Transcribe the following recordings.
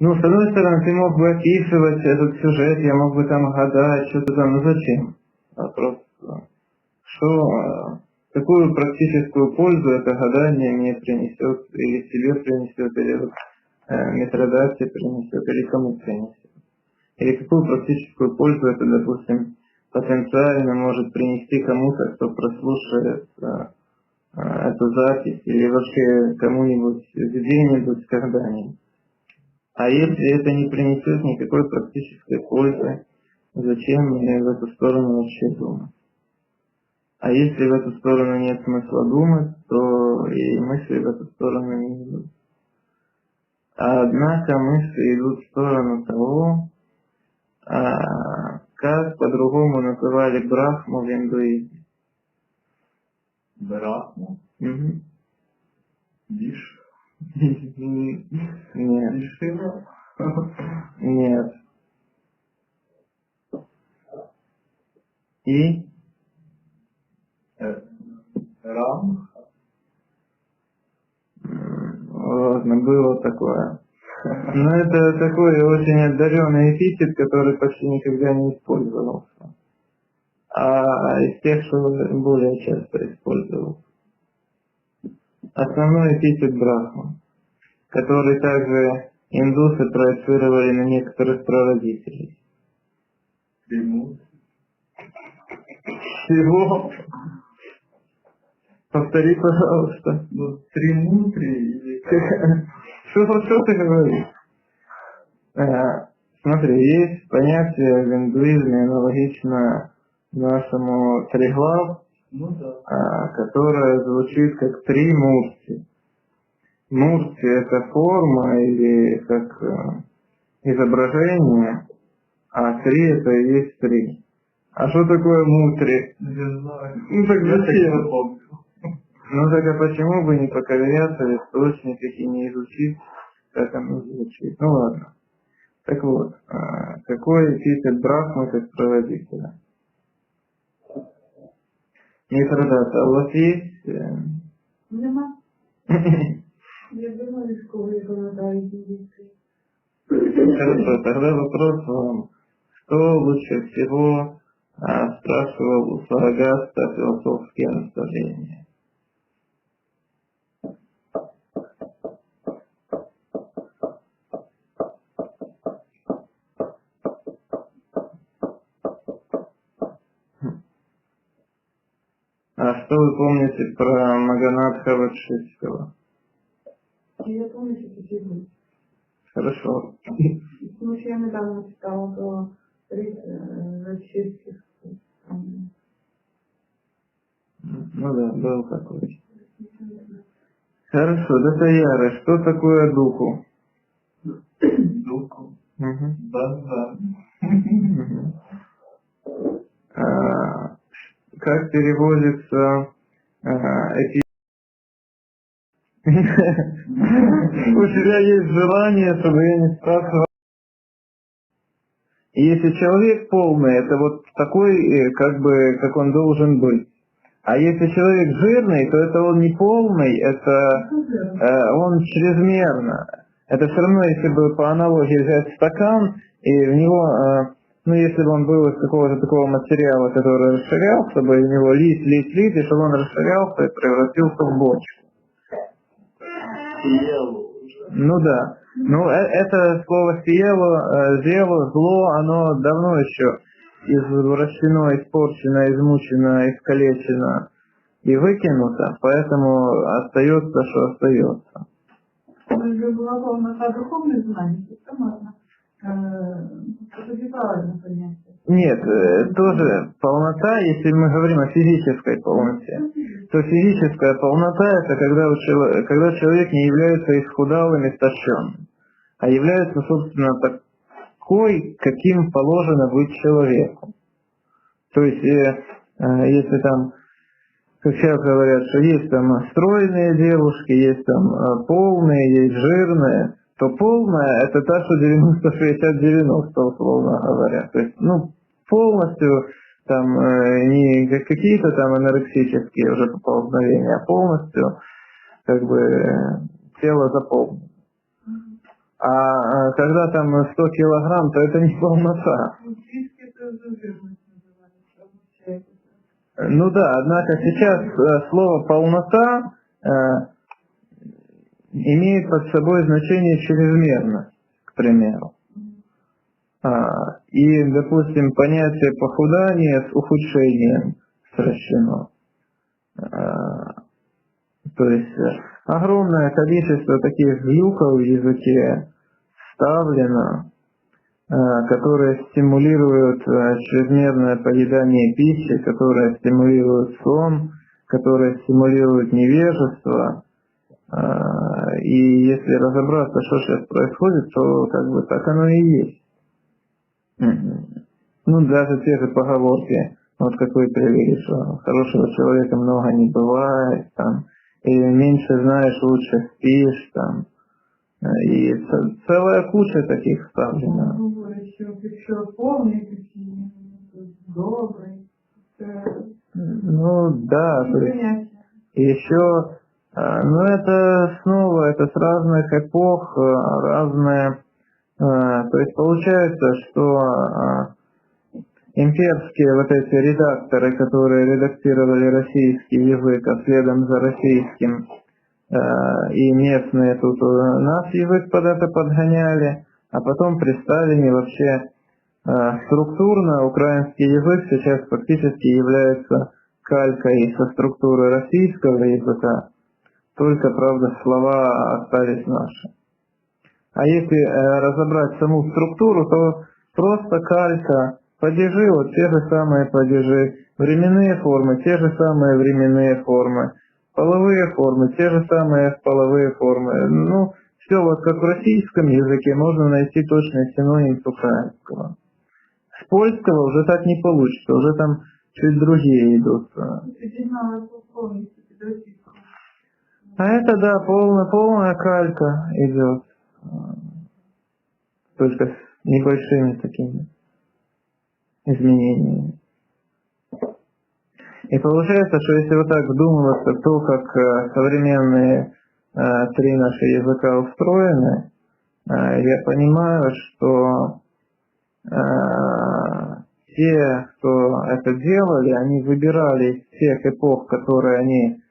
Ну, с одной стороны, ты мог бы описывать этот сюжет, я мог бы там гадать, что-то там, ну зачем? Вопрос, что, э, какую практическую пользу это гадание мне принесет, или себе принесет, или э, Митродате принесет, или кому принесет. Или какую практическую пользу это, допустим, потенциально может принести кому-то, кто прослушает э, э, эту запись, или вообще кому-нибудь где-нибудь когда-нибудь. А если это не принесет никакой практической пользы, зачем мне в эту сторону вообще думать? А если в эту сторону нет смысла думать, то и мысли в эту сторону не идут. А однако мысли идут в сторону того, а, как по-другому называли Брахму в индуизме. Брахму? Угу. Виш? Нет. Нет. И? Рам? Ладно, было такое. Но это такой очень отдаленный эпитет, который почти никогда не использовался. А из тех, что более часто использовался. Основной эпитет Брахма, который также индусы проецировали на некоторых прародителей. Чего? Повтори, пожалуйста. Ну, Тримутри или? Что, что ты говоришь? Э, смотри, есть понятие в индуизме аналогично нашему триглав, Ну а, которое звучит как три мурти. Мурти это форма или как э, изображение, а три это и есть три. А что такое мутри? Не знаю. Ну так Я зачем? Ну так а почему бы не поковыряться в источник и не изучить, как оно звучит? Ну ладно. Так вот, а, какой эпитет Брахмы как проводителя? Митродата, у вас есть... э, Нема. Я думаю, голодают дети. Хорошо, тогда вопрос вам. Что лучше всего а, спрашивал у Сарагаста философские наставления? Что вы помните про Маганатха Вадшистского? Я помню, что это. Хорошо. Что я недавно читала про расчистки. Ну да, был такой. Хорошо, Датаяра, что такое духу? Дуку. Мгм. Да-да. Мгм. А, Как переводится а, эти... У тебя есть желание, чтобы я не спрашивал. Если человек полный, это вот такой, э, как бы, как он должен быть. А если человек жирный, то это он не полный, это э, он чрезмерно. Это все равно, если бы по аналогии взять стакан, и в него, э, ну если бы он был из какого-то такого материала, который расширялся бы, в него лить, лить, лить, и чтобы он расширялся и превратился в бочку. Ну да. Ну э- это слово «съело», э, «зело», «зло», оно давно еще извращено, испорчено, измучено, искалечено и выкинуто, поэтому остается, что остается. Уже была полнота духовных знаний, это можно. Понятие. Нет, э, тоже полнота, если мы говорим о физической полноте, то физическая полнота это когда, у чело- когда человек не является исхудалым, истощенным, а является, собственно, такой, каким положено быть человеку. То есть, э, э, если там, как сейчас говорят, что есть там стройные девушки, есть там э, полные, есть жирные, то полная это та, что 90-60-90, условно говоря. То есть, ну, полностью там э, не как какие-то там анорексические уже поползновения, а полностью как бы тело заполнено. А э, когда там 100 килограмм, то это не полнота. Ну да, однако сейчас э, слово полнота имеет под собой значение чрезмерно, к примеру. А, и, допустим, понятие похудания с ухудшением сращено. А, то есть э, огромное количество таких звуков в языке вставлено, э, которые стимулируют э, чрезмерное поедание пищи, которые стимулируют сон, которые стимулируют невежество. И если разобраться, что сейчас происходит, то как бы так оно и есть. Ну, даже те же поговорки, вот как вы привели, что хорошего человека много не бывает, там, и меньше знаешь, лучше спишь, там, и целая куча таких вставлена. Що якщо повний такий, добрий, це Ну, да, то есть еще, а, ну это снова, это с разных эпох, а, разные, а, то есть получается, что а, имперские вот эти редакторы, которые редактировали российский язык, а следом за российским а, и местные тут э, наш язык под это подгоняли, а потом при Сталине вообще структурно украинский язык сейчас фактически является калькой со структуры российского языка, только, правда, слова остались наши. А если э, разобрать саму структуру, то просто калька, падежи, вот те же самые падежи, временные формы, те же самые временные формы, половые формы, те же самые половые формы. Ну, все вот как в российском языке можно найти точный синоним с украинского. С польского уже так не получится, уже там чуть другие идут. А это, да, полная, полная калька идет. Только с небольшими такими изменениями. И получается, что если вот так вдумываться то, как э, современные э, три наши языка устроены, э, я понимаю, что те, кто это делали, они выбирали из тех эпох, которые они...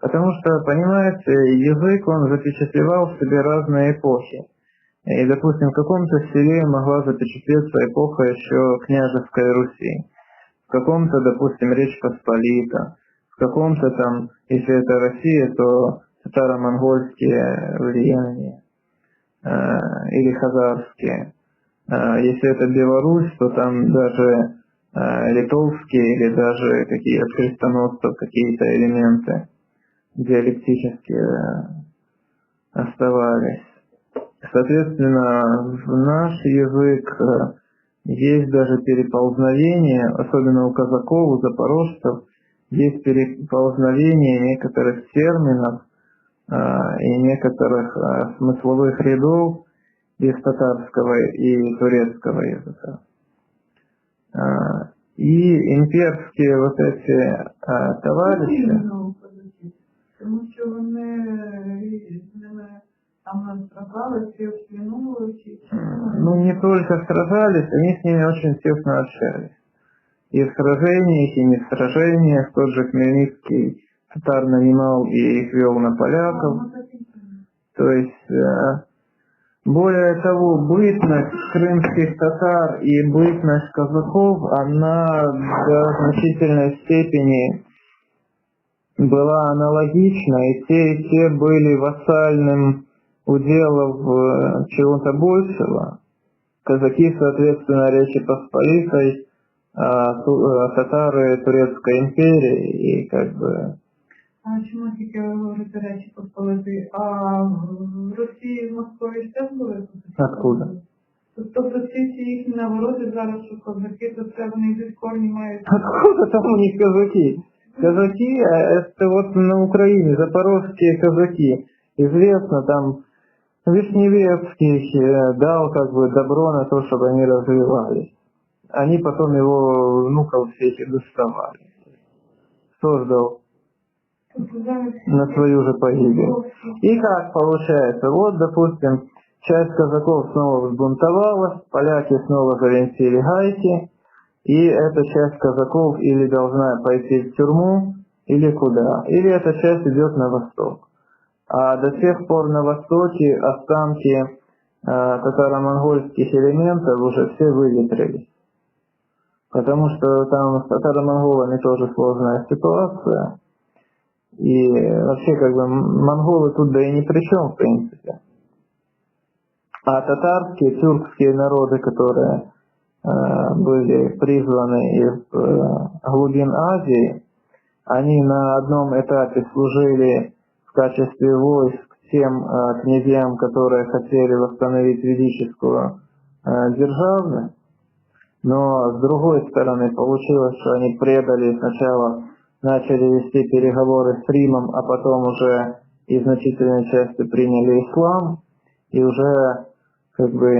э, потому что, понимаете, язык, он запечатлевал в себе разные эпохи. И, допустим, в каком-то селе могла запечатлеться эпоха еще княжеской Руси. В каком-то, допустим, Речь Посполита. В каком-то там, если это Россия, то татаро-монгольские влияния. э, или хазарские. А, Если это Беларусь, то там даже э, литовские или даже какие от крестоносцев какие-то элементы диалектические э, оставались. Соответственно, в наш язык э, есть даже переползновение, особенно у казаков, у запорожцев, есть переползновение некоторых терминов э, и некоторых э, смысловых рядов из татарского и турецкого языка. А, И имперские вот эти а, товарищи, Потрібно позиції. Тому що вони ними там розправлялися, вплінули, м, ну не только сражались, они с ними очень тесно общались. И в сражениях, и не в сражениях. Тот же Хмельницкий татар нанимал и их вел на поляков. То есть, э, более того, бытность крымских татар и бытность казаков, она до значительной степени была аналогична, и те, и те были вассальным уделом э, чего-то большего. Казаки, соответственно, Речи Посполитой, а ту- э, татары Турецкой империи, и как бы А чому тільки ви говорите речі посполити? А в Росії, в Москві ж теж були козаки? Откуда? Тобто всі ці їхні навороти зараз, що козаки, то це вони йдуть корні мають. Откуда там у них казаки? Казаки, э, это вот на Украине, запорожские казаки. Известно, там Вишневецкий э, дал как бы добро на то, чтобы они развивались. Они потом его внуков всех и доставали. Создал на свою же погибель. И как получается? Вот, допустим, часть казаков снова взбунтовалась, поляки снова завинтили гайки, и эта часть казаков или должна пойти в тюрьму, или куда. Или эта часть идет на восток. А до тех пор на востоке останки э, татаро-монгольских элементов уже все выветрились. Потому что там с татаро-монголами тоже сложная ситуация. И вообще как бы монголы тут да и ни при чем в принципе. А татарские, тюркские народы, которые были призваны из э, глубин Азии, они на одном этапе служили в качестве войск тем э, князьям, которые хотели восстановить ведическую э, державность, но с другой стороны получилось, что они предали сначала, начали вести переговоры с Римом, а потом уже и значительной части приняли ислам, и уже как бы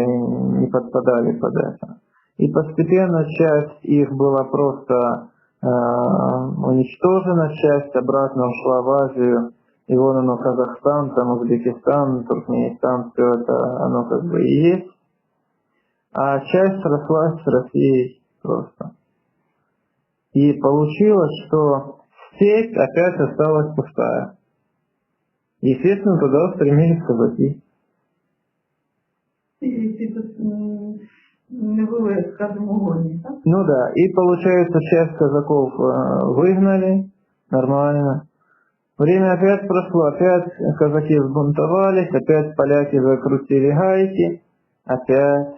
не подпадали под это. И постепенно часть их была просто э, уничтожена, часть обратно ушла в Азию, и вон оно Казахстан, там Узбекистан, Туркменистан, все это оно как бы и есть. А часть срослась с Россией просто. И получилось, что степь опять осталась пустая. Естественно, туда устремились казаки. І ці тут м, не були, скажімо, голодні, так? Ну да, и получается, часть казаков э, выгнали, нормально. Время опять прошло, опять казаки взбунтовались, опять поляки закрутили гайки, опять,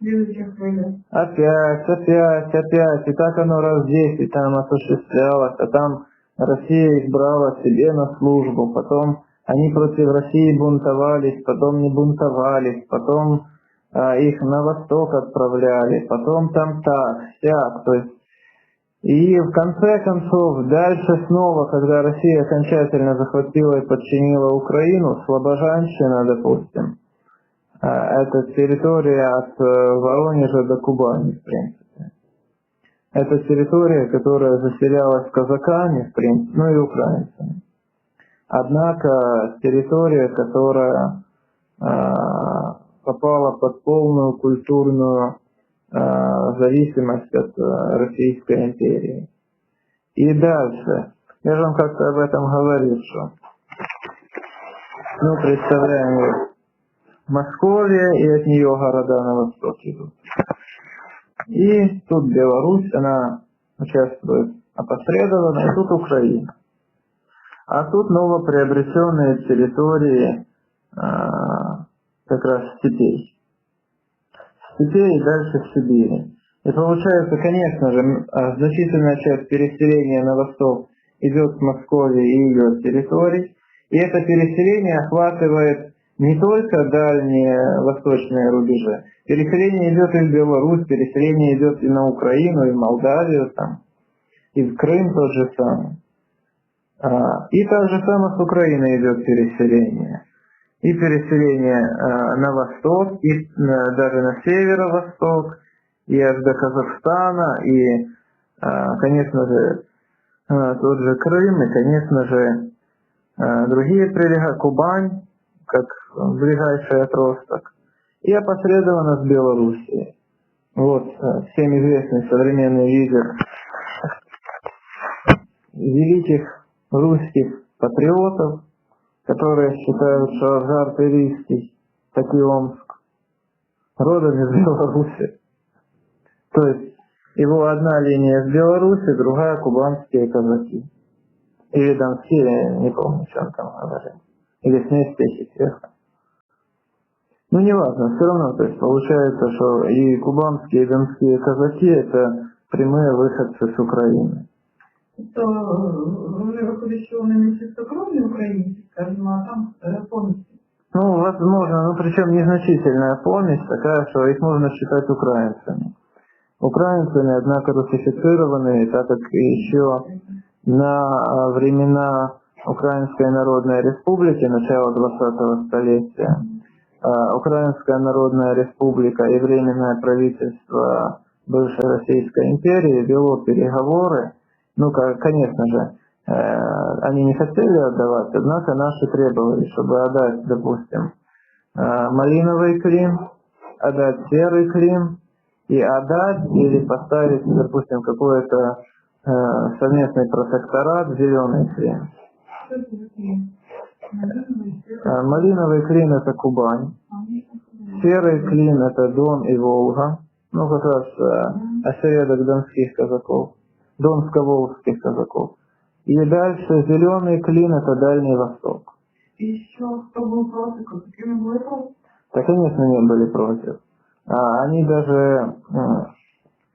Слідуюча хвиля. опять, опять, опять. И так оно раз 10 там осуществлялось, а там Россия их брала себе на службу, потом они против России бунтовались, потом не бунтовались, потом а, их на восток отправляли, потом там так, сяк, то есть и в конце концов, дальше снова, когда Россия окончательно захватила и подчинила Украину, Слобожанщина, допустим, а, это территория от э, Воронежа до Кубани, в принципе. Это территория, которая заселялась казаками, в принципе, ну и украинцами. Однако территория, которая а, попала под полную культурную а, зависимость от а, Российской империи. И дальше. Я же вам как-то об этом говорил, что ну, представляем Московия и от нее города на востоке идут. И тут Беларусь, она участвует опосредованно, и тут Украина. А тут новоприобретенные территории а, как раз степей. Степей и дальше в Сибири. И получается, конечно же, а, значительная часть переселения на восток идет с Москвы и ее территорий. И это переселение охватывает не только дальние восточные рубежи. Переселение идет и в Беларусь, переселение идет и на Украину, и в Молдавию, там, и в Крым тот же самый. А, И так же самое с Украины идет переселение. И переселение а, на восток, и э, даже на северо-восток, и аж до Казахстана, и, а, конечно же, а, тот же Крым, и, конечно же, другие прилега, Кубань, как ближайший отросток, и опосредованно с Белоруссией. Вот э, всем известный современный лидер великих русских патриотов, которые считают, что Авжар Тырийский, так и Омск, родом из Беларуси. То есть его одна линия с Беларуси, другая кубанские казаки. Или донские, не помню, что он там говорил. Или смесь сверху. Ну, неважно, все равно, то есть получается, что и кубанские, и донские казаки это прямые выходцы с Украины Тобто вони виходить, що вони не чистокровні українці, скажімо, а там е, повністю. Ну, возможно, ну причем незначительная помесь такая, что их можно считать украинцами. Украинцами, однако русифицированные, так как еще на а, времена Украинской Народной Республики, начала 20-го столетия, а, Украинская Народная Республика и Временное правительство бывшей Российской империи вело переговоры, ну, конечно же, они не хотели отдавать, однако наши требовали, чтобы отдать, допустим, малиновый Крим, отдать серый Крим и отдать или поставить, допустим, какой-то совместный протекторат зеленый Э, Малиновый клин это Кубань, серый клин это Дон и Волга, ну как раз э, осередок донских казаков, донско-волжских казаков. И дальше зеленый клин это Дальний Восток. І що, хто був проти, козаки не? Да, конечно, не были против. А, они даже,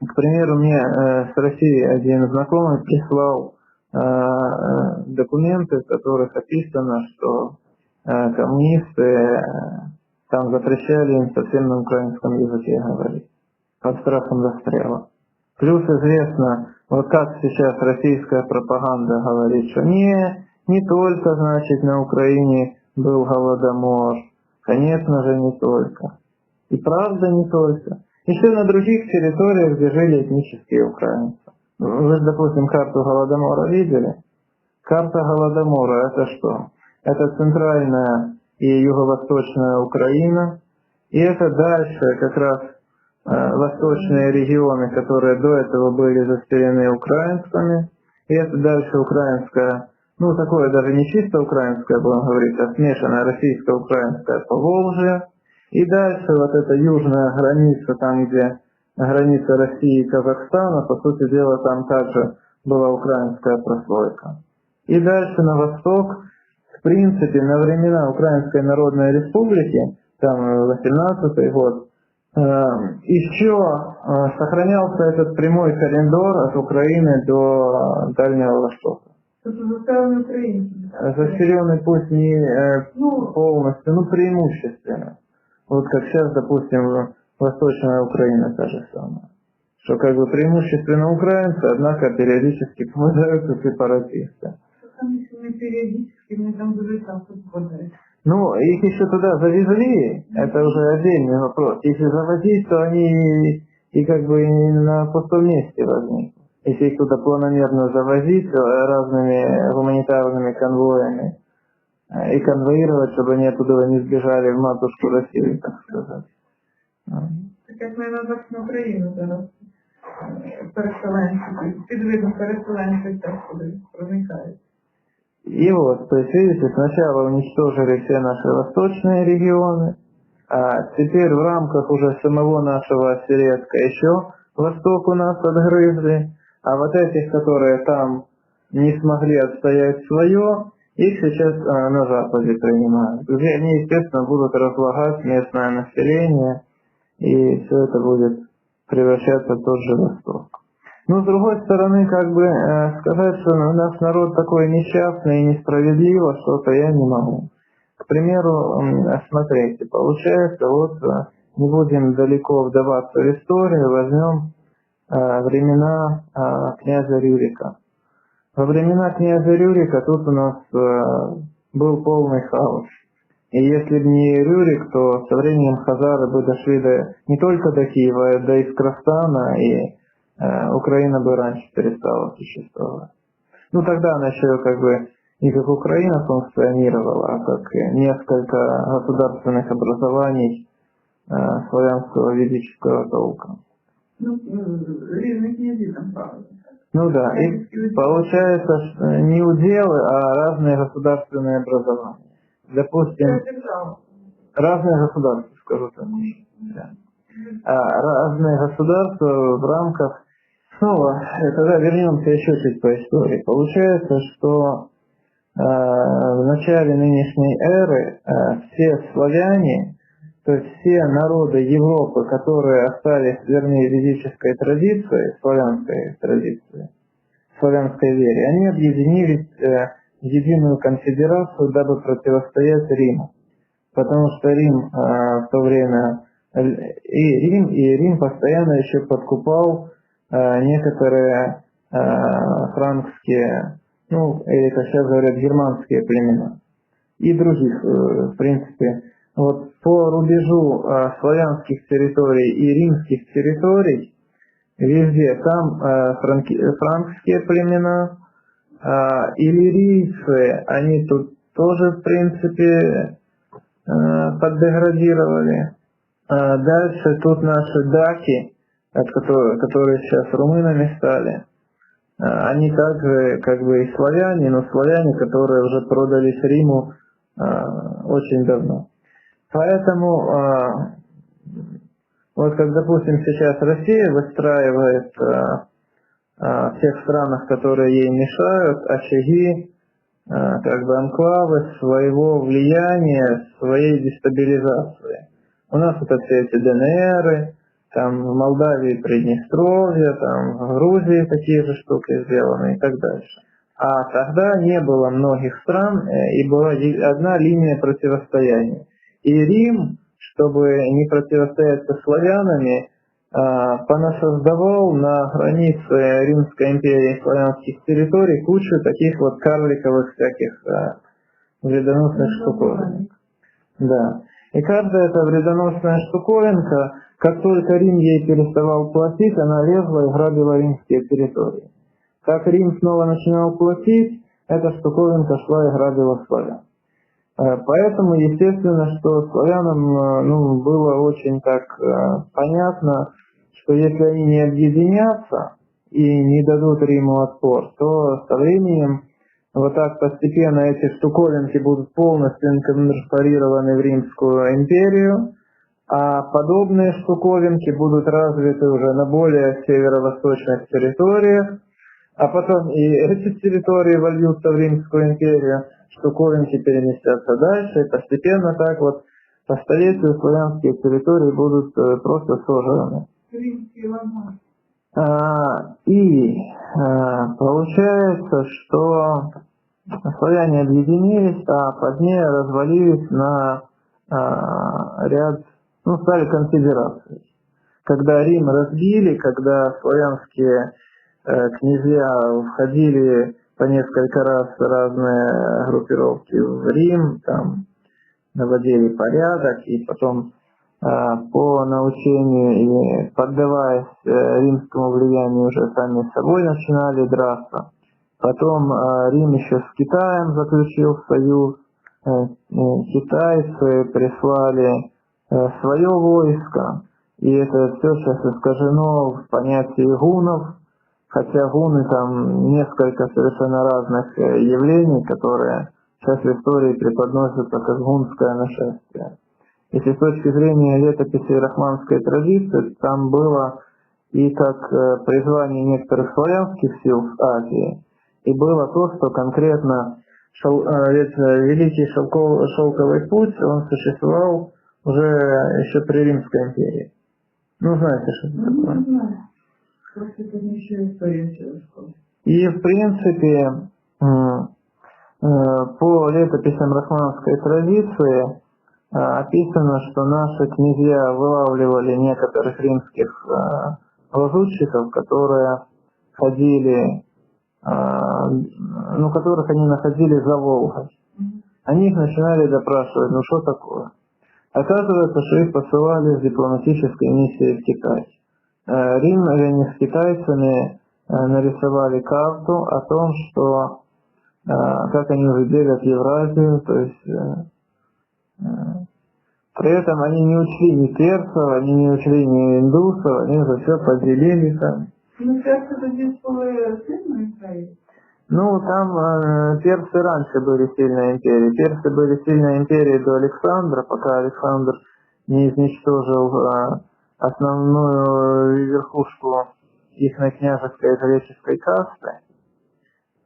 к примеру, мне э, с России один знакомый прислал э, э, документы, в которых описано, что коммунисты там запрещали им совсем на украинском языке говорить, под страхом расстрела. Плюс известно, вот как сейчас российская пропаганда говорит, что не, не только, значит, на Украине был голодомор, конечно же, не только. И правда не только. Еще на других территориях, где жили этнические украинцы. Вы, допустим, карту Голодомора видели? Карта Голодомора это что? Это центральная и юго-восточная Украина. И это дальше как раз восточные регионы, которые до этого были заселены украинцами. И это дальше украинская, ну такое даже не чисто украинское, будем говорить, а смешанная российско-украинская Поволжье. И дальше вот эта южная граница, там где граница России и Казахстана, по сути дела там также была украинская прослойка. И дальше на восток, в принципе, на времена Украинской Народной Республики, там 18 год, э, еще э, сохранялся этот прямой коридор от Украины до Дальнего Востока. Тобто заселені українці. Заселенный пусть не э, Ну, полностью, ну преимущественно. Вот как сейчас, допустим, Восточная Украина та же самая. Что как бы преимущественно украинцы, однако периодически попадаются сепаратисты. там якщо не періодично, вони там дуже часто попадають. Ну, их еще туда завезли, это уже отдельный вопрос. Если завозить, то они и как бы и на пустом месте возникнут. Если их туда планомерно завозить э, разными гуманитарными конвоями э, и конвоировать, чтобы они оттуда не сбежали в матушку Россию, так сказать. М. Так як ми на Західну Україну зараз е, переселенці, під видом переселенців теж туди проникають. И вот, то есть, видите, сначала уничтожили все наши восточные регионы, а теперь в рамках уже самого нашего Осередка еще восток у нас отгрызли, а вот этих, которые там не смогли отстоять свое, их сейчас а, на Западе принимают. Где они, естественно, будут разлагать местное население, и все это будет превращаться в тот же Восток. Но с другой стороны, как бы э, сказать, что наш народ такой несчастный и несправедливо, что-то я не могу. К примеру, м, смотрите, получается, вот э, не будем далеко вдаваться в историю, возьмем э, времена э, князя Рюрика. Во времена князя Рюрика тут у нас э, был полный хаос. И если бы не Рюрик, то со временем хазары бы дошли до, не только до Киева, до Искростана, и э, Украина бы раньше перестала существовать. Ну тогда она еще как бы не как Украина функционировала, а как несколько государственных образований э, славянского ведического толка. Ну, е, різні князі там правильно. Ну да, и получается что не уделы, а разные государственные образования. Допустим, Це держава. разные государства, скажу так. Да. А разные государства в рамках... Снова, тогда вернемся еще чуть по истории. Получается, что э, в начале нынешней эры э, все славяне, то есть все народы Европы, которые остались верны ведической традиции, славянской традиции, славянской вере, они объединились э, в единую конфедерацию, дабы противостоять Риму. Потому что Рим э, в то время э, и Рим, и Рим постоянно еще подкупал некоторые э, франкские, ну, или, как сейчас говорят, германские племена. И других, э, в принципе. Вот по рубежу э, славянских территорий и римских территорий, везде там э, франки- франкские племена, А, Иллирийцы, они тут тоже, в принципе, э, поддеградировали. Дальше тут наши даки, от которых- которые сейчас румынами стали. А, Они также как бы и славяне, но славяне, которые уже продались Риму а, очень давно. Поэтому а, вот как, допустим, сейчас Россия выстраивает в тех странах, которые ей мешают, очаги, как бы анклавы своего влияния, своей дестабилизации. У нас вот все эти ДНРы, там в Молдавии Приднестровье, там в Грузии такие же штуки сделаны и так дальше. А тогда не было многих стран, э, и была одна линия противостояния. И Рим, чтобы не противостоять со славянами, а, понасоздавал на границе Римской империи и славянских территорий кучу таких вот карликовых всяких а, вредоносных штуковин. Да. И каждая эта вредоносная штуковинка, как только Рим ей переставал платить, она лезла и грабила римские территории. Как Рим снова начинал платить, эта штуковинка шла и грабила славян. Э, Поэтому, естественно, что славянам э, ну, было очень так э, понятно, что если они не объединятся и не дадут Риму отпор, то со временем вот так постепенно эти штуковинки будут полностью инкорпорированы в Римскую империю, а подобные штуковинки будут развиты уже на более северо-восточных территориях, а потом и эти территории вольются в Римскую империю, штуковинки переместятся дальше, и постепенно так вот по столетию славянские территории будут э, просто лагерь. А, И а, получается, что славяне объединились, а позднее развалились на а, ряд, ну, стали конфедерацией. Когда Рим разбили, когда славянские э, князья входили по несколько раз разные группировки в Рим, там наводили порядок, и потом а, по научению и поддаваясь э, римскому влиянию уже сами собой начинали драться. Потом Рим еще с Китаем заключил союз. Э, э, Китайцы прислали э, свое войско, и это все сейчас искажено в понятии гунов, хотя гуны там несколько совершенно разных э, явлений, которые сейчас в истории преподносятся как гунское нашествие. Если с точки зрения летописи рахманской традиции, там было и как э, призвание некоторых славянских сил в Азии, и было то, что конкретно шел- э, ведь, э, Великий шелков- шелковый путь, он существовал уже еще при Римской империи. Ну, знаете, что это Ну, такое. не знаю. Это не школу. И, в принципе, э, по летописям рахманской традиции э, описано, что наши князья вылавливали некоторых римских э, лазутчиков, которые ходили, ну, которых они находили за Волгой. Они их начинали допрашивать, ну что такое? Оказывается, что их посылали с дипломатической миссией в Китай. Э, Римляне с китайцами э, нарисовали карту о том, что э, как они уже делят Евразию, то есть э, э, при этом они не учли ни персов, они не учли ни индусов, они уже все поделили там. Ну, часто тоді були сильної країни. ну, там э, персы раньше были сильной империей. Персы были сильной империей до Александра, пока Александр не изничтожил э, основную верхушку их княжеской греческой касты.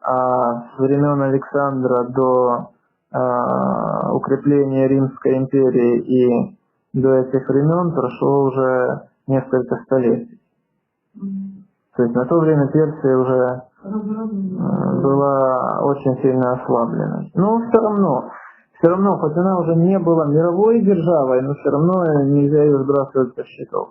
А с времен Александра до э, укрепления Римской империи и до этих времен прошло уже несколько столетий. Мгм. То есть на то время Персия уже э, была очень сильно ослаблена. Но все равно, все равно, хоть она уже не была мировой державой, но все равно нельзя ее сбрасывать со счетов.